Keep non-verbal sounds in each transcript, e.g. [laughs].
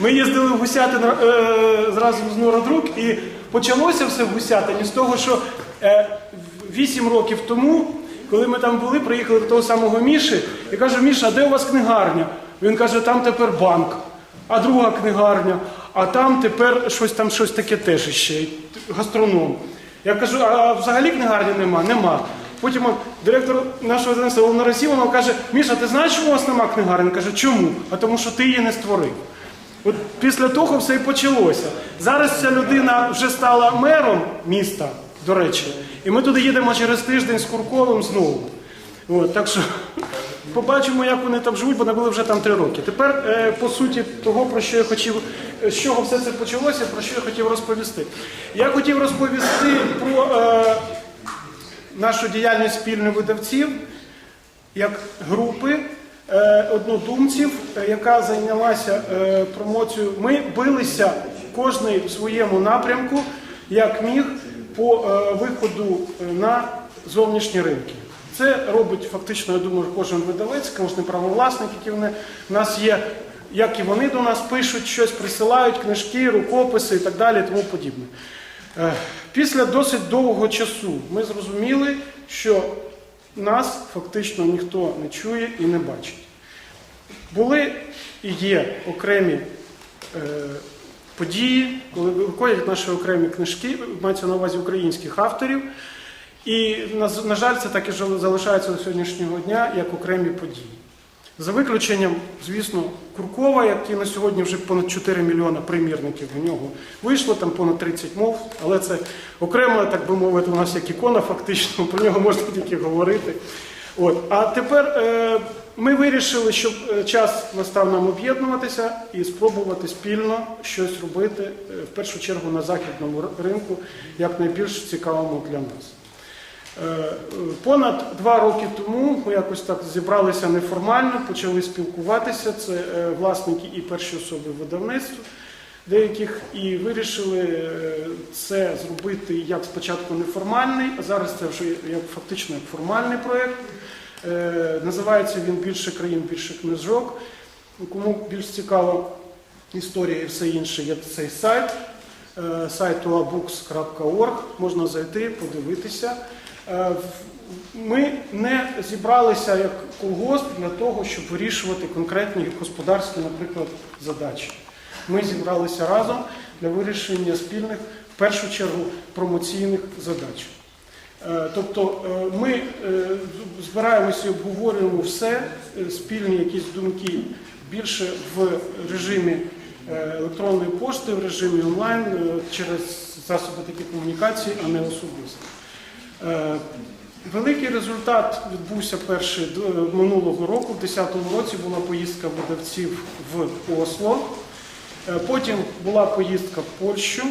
Ми їздили в Гусятин е, зразу з Нородрук, і почалося все в Гусятині з того, що е, 8 років тому, коли ми там були, приїхали до того самого Міші, і кажу, Міша, а де у вас книгарня? Він каже, там тепер банк, а друга книгарня, а там тепер щось там щось таке теж іще, гастроном. Я кажу, а взагалі книгарні нема? Нема. Потім директор нашого видавництва Володимир Сімонов каже, Міша, ти знаєш, чому у вас нема книгарні? Каже, чому? А тому що ти її не створив. От після того все і почалося. Зараз ця людина вже стала мером міста, до речі, і ми туди їдемо через тиждень з Курковим знову. От, так що побачимо, як вони там живуть, бо не були вже там три роки. Тепер е, по суті того, про що я хотів, з чого все це почалося, про що я хотів розповісти. Я хотів розповісти про е, нашу діяльність спільних видавців як групи однодумців, е, яка зайнялася е, промоцією. Ми билися кожний в своєму напрямку, як міг, по е, виходу е, на зовнішні ринки. Це робить фактично, я думаю, кожен видавець, кожен правовласник, який в нас є, як і вони до нас пишуть щось, присилають книжки, рукописи і так далі, тому подібне. Е, Після досить довгого часу ми зрозуміли, що нас фактично ніхто не чує і не бачить. Були і є окремі е, події, коли виходять наші окремі книжки, мається на увазі українських авторів. І, на, на жаль, це так і залишається до сьогоднішнього дня як окремі події. За виключенням, звісно, Куркова, який на сьогодні вже понад 4 мільйона примірників у нього вийшло, там понад 30 мов, але це окремо, так би мовити, у нас як ікона, фактично, про нього можна тільки говорити. От. А тепер е, ми вирішили, що е, час настав нам об'єднуватися і спробувати спільно щось робити, е, в першу чергу на західному ринку, як найбільш цікавому для нас. Е, Понад два роки тому ми якось так зібралися неформально, почали спілкуватися. Це е, власники і перші особи видавництв деяких, і вирішили е, це зробити як спочатку неформальний, а зараз це вже як фактично як формальний проєкт. Називається він Більше країн, більше книжок. Кому більш цікава історія і все інше, є цей сайт. Сайт uabooks.org, можна зайти, подивитися. Е, Ми не зібралися як колгосп для того, щоб вирішувати конкретні господарські, наприклад, задачі. Ми зібралися разом для вирішення спільних, в першу чергу, промоційних задач. Е, Тобто е, ми збираємося і обговорюємо все, спільні якісь думки більше в режимі електронної пошти, в режимі онлайн через засоби такі комунікації, а не особисто. Е, Великий результат відбувся перший минулого року. В 2010 році була поїздка видавців в Осло. Е, Потім була поїздка в Польщу,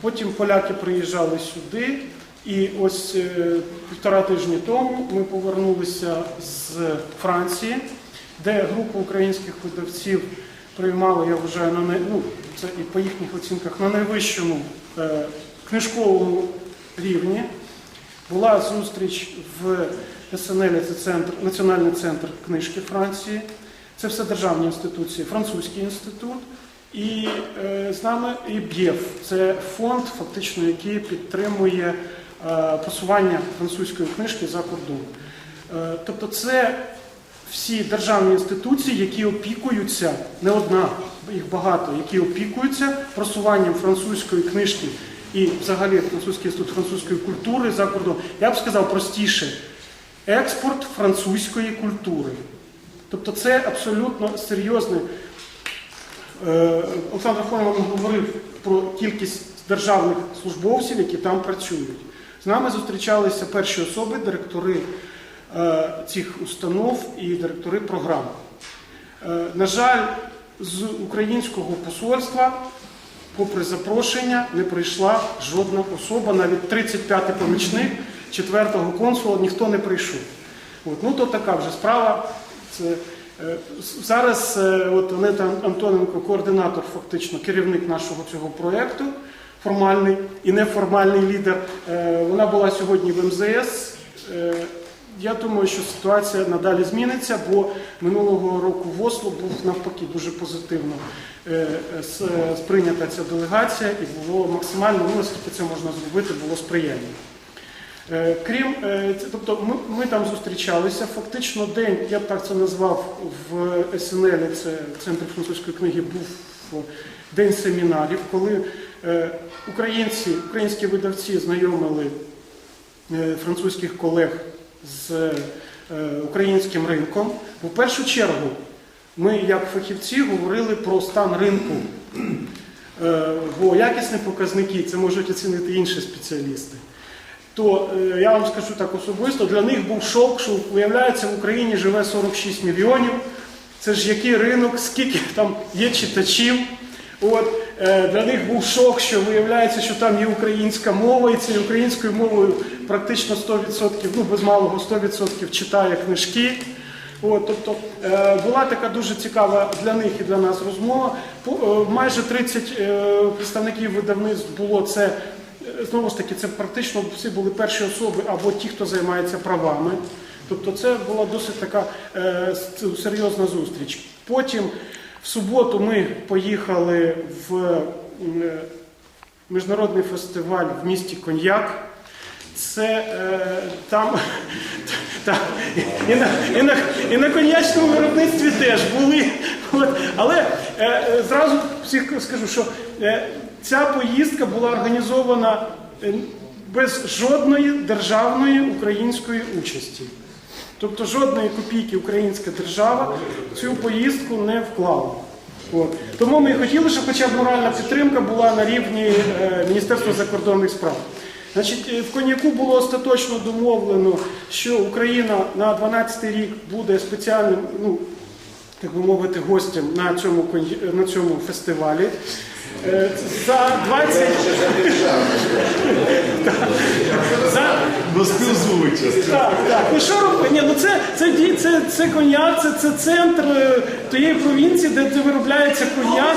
потім поляки приїжджали сюди. І ось е, півтора тижні тому ми повернулися з Франції, де група українських видавців приймала, я вважаю, на най... ну, це і по їхніх оцінках на найвищому е, книжковому рівні. Була зустріч в СНЛ, це центр, Національний центр книжки Франції. Це все державні інституції, французький інститут. І е, з нами і Б'ЄФ. Це фонд, фактично, який підтримує е, просування французької книжки за кордон. Е, тобто, це всі державні інституції, які опікуються, не одна, їх багато, які опікуються просуванням французької книжки і взагалі французький інститут французької культури за кордон. Я б сказав простіше, експорт французької культури. Тобто це абсолютно серйозне. Е, Олександр Фонов говорив про кількість державних службовців, які там працюють. З нами зустрічалися перші особи, директори е, цих установ і директори програм. Е, На жаль, з українського посольства, попри запрошення, не прийшла жодна особа, навіть 35-й помічник 4-го консула ніхто не прийшов. От, ну то така вже справа. Це, е, зараз е, от Анета Антоненко, координатор, фактично, керівник нашого цього проєкту, формальний і неформальний лідер. Е, Вона була сьогодні в МЗС. Е, я думаю, що ситуація надалі зміниться, бо минулого року в Осло був навпаки дуже позитивно е, сприйнята ця делегація і було максимально, ну наскільки це можна зробити, було сприяння. Е, Крім, е, тобто ми, ми там зустрічалися. Фактично день, я б так це назвав в СНЛ, це Центр французької книги, був день семінарів, коли українці, українські видавці знайомили французьких колег з е, українським ринком. У першу чергу ми, як фахівці, говорили про стан ринку. Е, Бо якісні показники це можуть оцінити інші спеціалісти. То е, я вам скажу так особисто, для них був шок, що виявляється в Україні живе 46 мільйонів. Це ж який ринок, скільки там є читачів. От, для них був шок, що виявляється, що там є українська мова, і цією українською мовою практично 100%, ну без малого 100% читає книжки. От, тобто е, була така дуже цікава для них і для нас розмова. Е, майже 30 е, представників видавництв було це. е, Знову ж таки, це практично всі були перші особи або ті, хто займається правами. Тобто це була досить така е, серйозна зустріч. Потім в суботу ми поїхали в е, міжнародний фестиваль в місті Коньяк. Це е, там, [laughs] там і, на, і, на, і на коньячному виробництві теж були. Але е, зразу всіх скажу, що е, ця поїздка була організована е, без жодної державної української участі. Тобто жодної копійки українська держава цю поїздку не вклала. От. Тому ми хотіли, щоб хоча б моральна підтримка була на рівні е, Міністерства закордонних справ. Значить, е, в коньяку було остаточно домовлено, що Україна на 12 рік буде спеціальним, ну, так би мовити, гостем на цьому, на цьому фестивалі. Е, За 20... За, Ну співзвучно. так, так. Ну що робити? Ні, ну це, це, це, це коньяк, це, це центр е, тієї провінції, де, виробляється коньяк.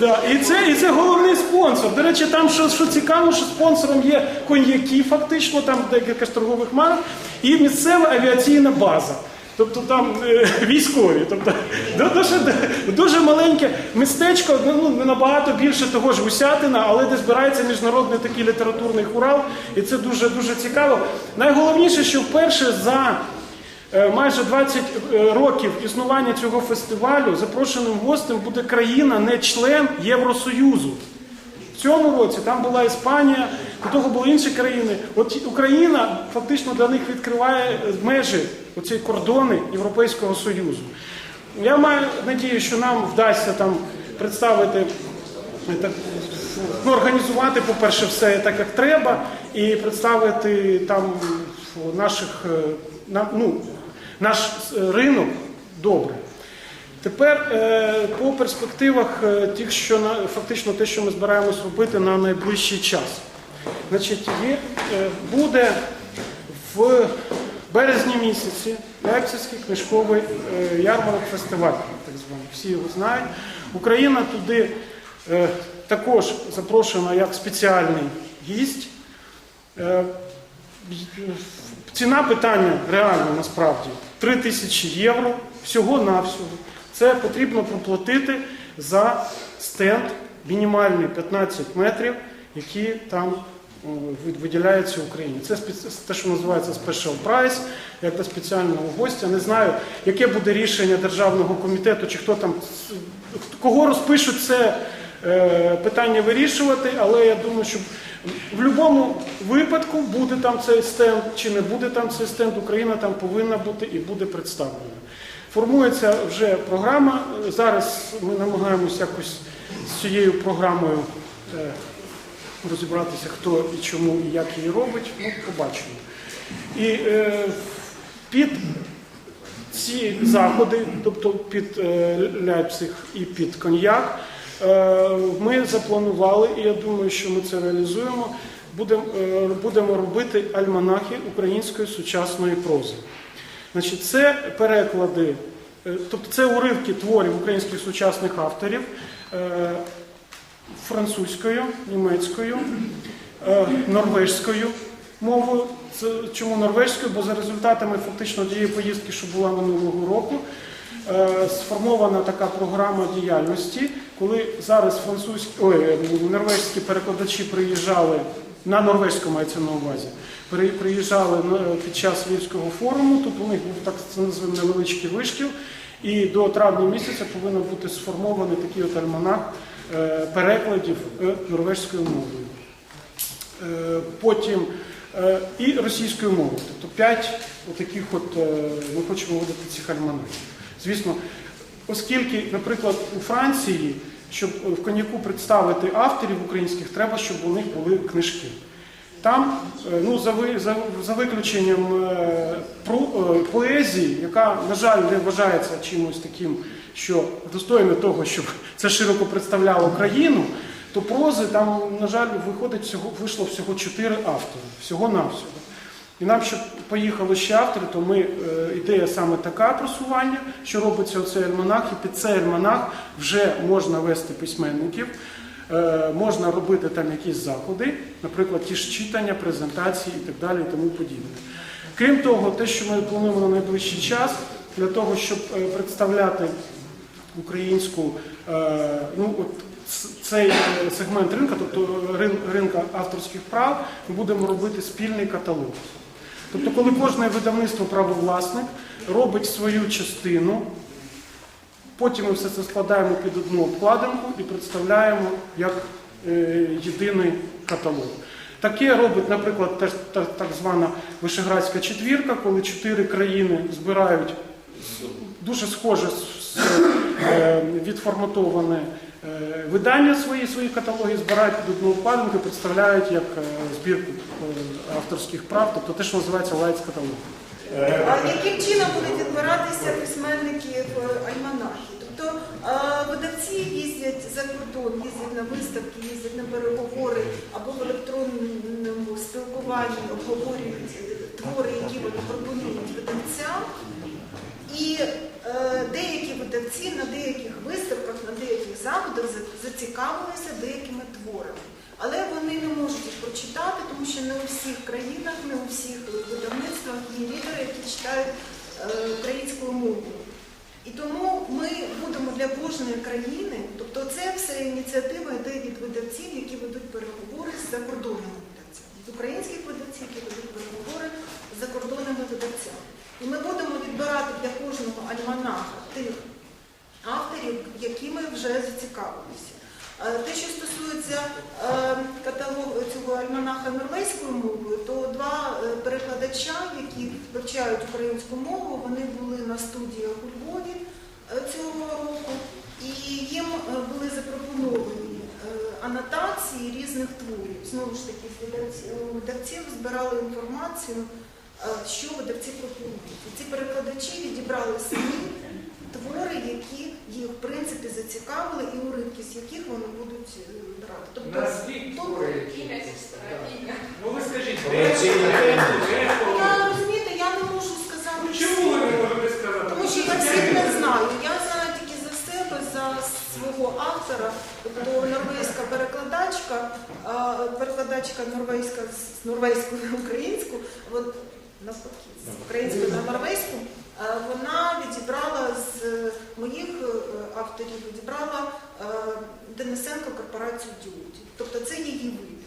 Да. І, це, і це головний спонсор. До речі, там що, що цікаво, що спонсором є коньяки, фактично, там декілька торгових марок, і місцева авіаційна база. Тобто там е, військові, тобто ду- дуже, дуже маленьке містечко, ну не набагато більше того ж Гусятина, але де збирається міжнародний такий літературний хурал, і це дуже дуже цікаво. Найголовніше, що вперше за е, майже 20 років існування цього фестивалю запрошеним гостем буде країна, не член Євросоюзу. В цьому році там була Іспанія, до того були інші країни. От Україна фактично для них відкриває межі, оці кордони Європейського Союзу. Я маю надію, що нам вдасться там представити, е, так, ну, організувати, по-перше, все так, як треба, і представити там наших, е, ну, наш е, ринок добре. Тепер е, по перспективах е, тих, що фактично те, що ми збираємось робити на найближчий час. Значить, є, е, буде в березні місяці Лейпцизький книжковий е, ярмарок фестиваль, так званий. Всі його знають. Україна туди е, також запрошена як спеціальний гість. Ціна питання реальна насправді 3 тисячі євро всього-навсього. Це потрібно проплатити за стенд мінімальний 15 метрів, які там виділяються Україні. Це те, що називається special price, як до спеціального гостя. Не знаю, яке буде рішення державного комітету, чи хто там кого розпишуть це е, питання вирішувати, але я думаю, що в будь-якому випадку буде там цей стенд чи не буде там цей стенд, Україна там повинна бути і буде представлена. Формується вже програма. Зараз ми намагаємося якось з цією програмою е, розібратися, хто і чому і як її робить. Ну, побачимо. І е, під ці заходи, тобто під е, Ляйпциг і під коньяк, е, ми запланували, і я думаю, що ми це реалізуємо. Будемо, е, будемо робити альманахи української сучасної прози. Значить, це переклади, е, тобто це уривки творів українських сучасних авторів е, французькою, німецькою, е, норвежською мовою. Чому норвезькою? Бо за результатами фактично тієї поїздки, що була минулого року, е, сформована така програма діяльності, коли зараз французькі ой, е, норвезькі перекладачі приїжджали на норвезькому мається на увазі. Приїжджали під час Львівського форуму, тут у них був так це називаємо невеличкий вишкіл, і до травня місяця повинен бути сформований такий от альманах перекладів е, норвезькою мовою. Е, Потім е, і російською мовою. Тобто п'ять таких от е, ми хочемо видати цих альманахів. Звісно, оскільки, наприклад, у Франції, щоб в коньяку представити авторів українських, треба, щоб у них були книжки. Там, е, ну, за, ви- за, за виключенням е, про- е, поезії, яка, на жаль, не вважається чимось таким, що достойно того, щоб це широко представляло країну, то прози там, на жаль, виходить всього, вийшло всього чотири автори, всього-навсього. І нам, щоб поїхали ще автори, то ми, е, ідея саме така просування, що робиться оцей альманах, і під цей альманах вже можна вести письменників, е, можна робити там якісь заходи, наприклад, ті ж читання, презентації і так далі, і тому подібне. Крім того, те, що ми плануємо на найближчий час, для того, щоб е, представляти українську, е, ну от цей е, сегмент ринку, тобто ринка авторських прав, ми будемо робити спільний каталог. Тобто, коли кожне видавництво правовласник робить свою частину, потім ми все це складаємо під одну обкладинку і представляємо як е, єдиний каталог. Таке робить, наприклад, так звана Вишеградська четвірка, коли чотири країни збирають дуже схоже відформатоване е, видання свої, свої каталоги, збирають під одну обкладинку і представляють як е, збірку е, авторських прав, тобто те, що називається лайц каталог. А яким чином будуть відбиратися письменники в альманахі? Тобто е, видавці їздять за кордон, їздять на виставки, їздять на переговори або в електронному спілкуванні обговорюють твори, які вони пропонують видавцям. І е, деякі видавці на деяких виставках, на деяких заходах зацікавилися деякими творами. Але вони не можуть їх прочитати, тому що не у всіх країнах, не у всіх видавництвах є лідери, які читають е, українською мовою. І тому ми будемо для кожної країни, тобто це все ініціатива йде від видавців, які ведуть переговори з закордонними видавцями, від українських видавців, які ведуть переговори з закордонними видавцями. І ми будемо відбирати для кожного альманаха тих авторів, якими вже зацікавилися. Е, Те, що стосується е, каталогу цього альманаха норвезькою мовою, то два е, перекладача, які вивчають українську мову, вони були на студіях у Львові е, цього року, і їм е, були запропоновані е, анотації різних творів. Знову ж таки, у видавців збирали інформацію, е, що видавці пропонують. І ці перекладачі відібрали самі твори, які їх в принципі зацікавили, і уривки з яких вони будуть е, брати. Тобто Назвіть твори, які Ну ви скажіть, де, перекладачка, перекладачка норвезька з норвезької на українську, от навпаки, з української на норвезьку, вона відібрала з е, моїх е, авторів, відібрала е, Денисенко корпорацію Дюті. Тобто це її вибір.